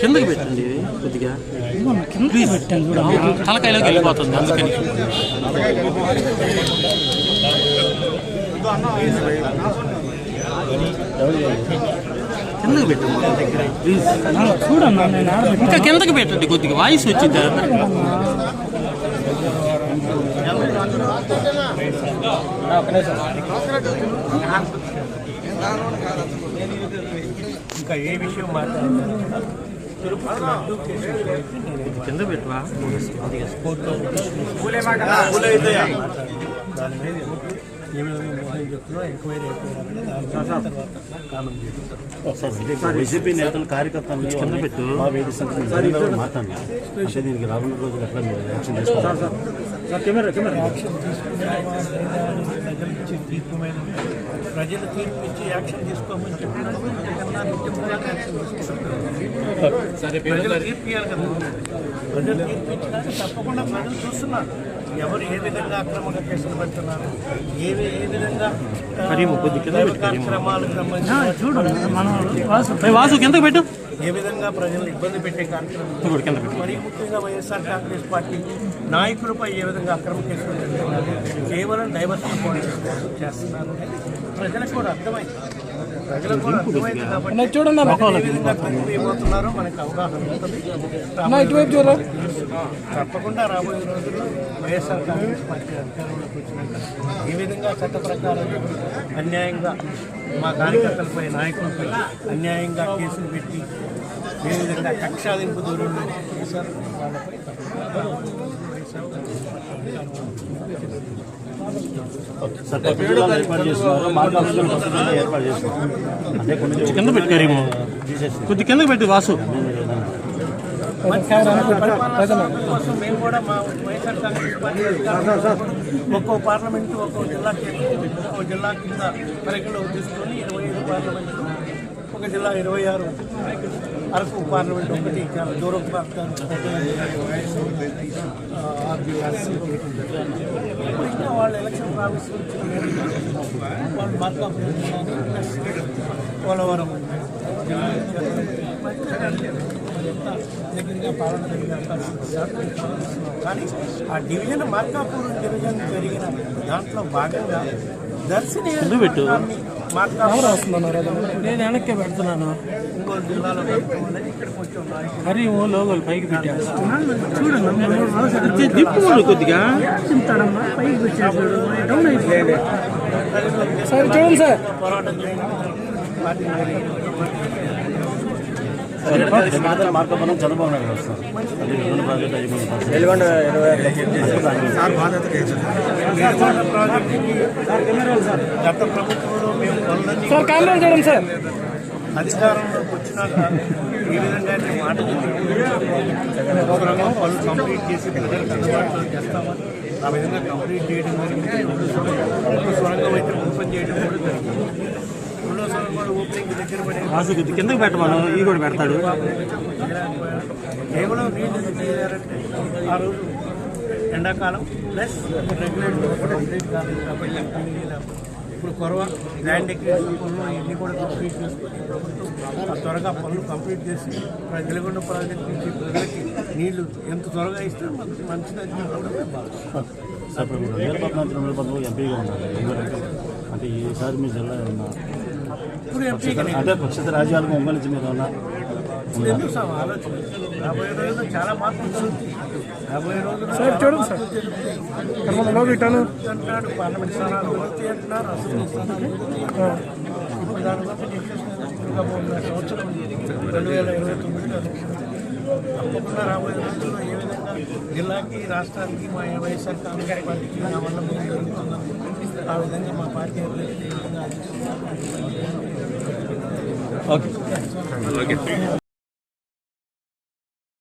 కిందకి పెట్టండి కొద్దిగా. కింద తలకాయలోకి వెళ్ళిపోతుంది అందుకని. కిందకి పెట్టండి ప్లీజ్ ఇంకా కిందకి పెట్టండి కొద్దిగా వాయిస్ వచ్చింది? ఇంకా ఏ విషయం మాట్లాడాలి కింద పెట్టువా కోర్టులో దాని మీద నేతలు కార్యకర్తలు కింద పెట్టు. మా వేది మాట్లాడినా అంటే దీనికి రానున్న రోజులు ఎట్లా మీరు యాక్షన్ తీసుకోవాలి ప్రజలు తీర్పు ఇచ్చి యాక్షన్ తీసుకోమని చెప్పినప్పుడు యాక్షన్ తీసుకుంటారు ప్రజలు తీర్పు ఇచ్చినాక తప్పకుండా ప్రజలు చూస్తున్నారు. ఎవరు ఏ విధంగా అక్రమంగా కేసులు పెడుతున్నారు ఏ ఏ విధంగా. కార్యక్రమాలకు సంబంధించి ఏ విధంగా ప్రజలు ఇబ్బంది పెట్టే కార్యక్రమం? మరీ ముఖ్యంగా వైఎస్ఆర్ కాంగ్రెస్ పార్టీ నాయకులపై ఏ విధంగా అక్రమ కేసులు పెడుతున్నారు కేవలం డైవర్షన్ చేస్తున్నారు. ప్రజలకు కూడా అర్థమైంది. చూడండి ఇటువైపు చూడరా తప్పకుండా రాబోయే రోజుల్లో వైఎస్ఆర్ కాంగ్రెస్ పార్టీ అధికారంలోకి వచ్చినాక ఈ విధంగా చట్ట ప్రకారం అన్యాయంగా మా కార్యకర్తలపై నాయకులపై అన్యాయంగా కేసులు పెట్టి ఏ విధంగా కక్షాదింపు దూరంలో చేశారు వాళ్ళపై వైఎస్ఆర్ ఏర్పాటు ఏర్పాటు కింద పెట్టి కరీము కొద్ది కింద పెట్టి వాసు. కూడా ఒక్కో పార్లమెంట్ ఒక్కో జిల్లాకి ఒక్కో జిల్లా కింద పరిగణలోకి తీసుకొని ఇరవై ఐదు పార్లమెంట్ ఒక జిల్లా ఇరవై ఆరు అరకు పార్లమెంట్ ఒకటి దూరం ప్రాంతానికి ఇంకా వాళ్ళు ఎలక్షన్ ప్రామిస్ వాళ్ళు మార్కప్ పోలవరం దగ్గరగా పాలన. కానీ ఆ డివిజన్ మార్కాపూర్ డివిజన్ జరిగిన దాంట్లో భాగంగా దర్శని పెట్టు. మార్కాపూర్ నేను వెనక్కి పెడుతున్నాను. నాయకులు కరీము లోగోలు పైకి పెట్టాను చూడండి దిప్పు కొద్దిగా. పైకి సరే చూడండి సార్. మాత్రం మార్గం చంద్రబాబు నాయుడు వస్తారు గత ప్రభుత్వంలో మేము సార్ సార్ అధికారంలోకి వచ్చినాక ఏ విధంగా అయితే మాట ప్రోగ్రామ్ పనులు కంప్లీట్ చేసి ప్రజలకు అందుబాటులో చేస్తామని ఆ విధంగా కంప్లీట్ చేయడం జరిగింది. సొరంగం అయితే ఓపెన్ చేయడం కూడా కొద్ది కిందకి పెట్టమను ఈ కూడా పెడతాడు కేవలం నీళ్ళు ఆ రోజు ఎండాకాలం ప్లస్ ఇప్పుడు కొరవ ల్యాండ్ పనులు ఇవన్నీ కూడా కంప్లీట్ చేసుకొని ప్రభుత్వం త్వరగా పనులు కంప్లీట్ చేసి వెలుగొండ ప్రాజెక్ట్ నుంచి ప్రజలకి నీళ్ళు ఎంత త్వరగా ఇస్తే మనకి మంచిదని చెప్పడం ఎంపీగా ఉన్నారు. అంటే ఈసారి మీ జిల్లా అంటే పక్షిత ఏమన్నా ఇప్పుడు ఎందుకు సార్ ఆలోచన? రాబోయే రోజుల్లో చాలా మార్పులు జరుగుతాయి. రాబోయే రోజుల్లో సార్ చూడండి సార్. మన లోకి ఇటాను అంటున్నాడు పార్లమెంట్ స్థానాలు వస్తాయి అంటున్నారు. ఇప్పుడు దాని గురించి సంవత్సరం రెండు వేల ఇరవై తొమ్మిదిలో తప్పకుండా రాబోయే రోజుల్లో ఏ విధంగా జిల్లాకి రాష్ట్రానికి మా వైఎస్ఆర్ కాంగ్రెస్ పార్టీకి నా వల్ల మేము జరుగుతున్నాం ఆ విధంగా మా పార్టీ ఓకే.